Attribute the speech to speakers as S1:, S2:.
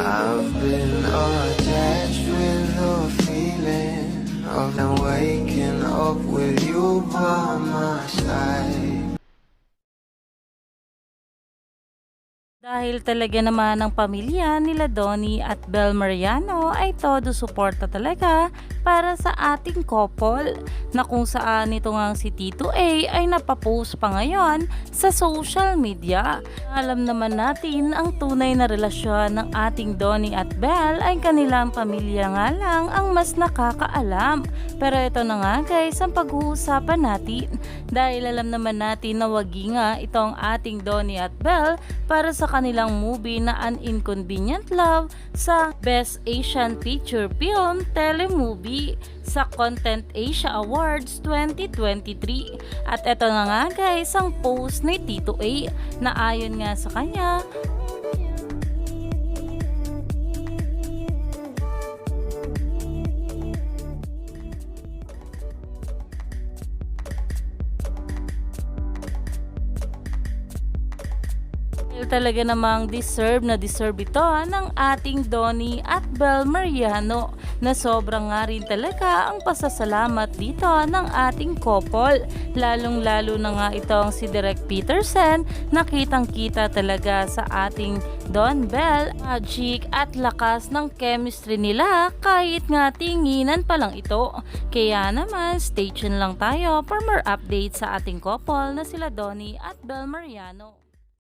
S1: I've been attached with the feeling of them waking up with you by my side.
S2: Dahil talaga naman ng pamilya nila Donnie at Bel Mariano ay todo suporta talaga para sa ating couple na kung saan ito ngang si Tito A ay napapost pa ngayon sa social media. Alam naman natin ang tunay na relasyon ng ating Donnie at Bel ay kanilang pamilya nga lang ang mas nakakaalam. Pero ito na nga guys ang pag-uusapan natin dahil alam naman natin na wagi nga itong ating Donnie at Bel para sa kanilang movie na An Inconvenient Love sa Best Asian Feature Film Telemovie sa Content Asia Awards 2023. At eto na nga guys ang post ni Tito A na ayon nga sa kanya talaga namang deserve na deserve ito ng ating Donnie at Bel Mariano na sobrang nga rin talaga ang pasasalamat dito ng ating couple. Lalong lalo na nga itong si Direk Peterson na kitang kita talaga sa ating Don Bell, magic at lakas ng chemistry nila kahit nga tinginan pa lang ito. Kaya naman stay tuned lang tayo for more updates sa ating couple na sila Donnie at Bel Mariano.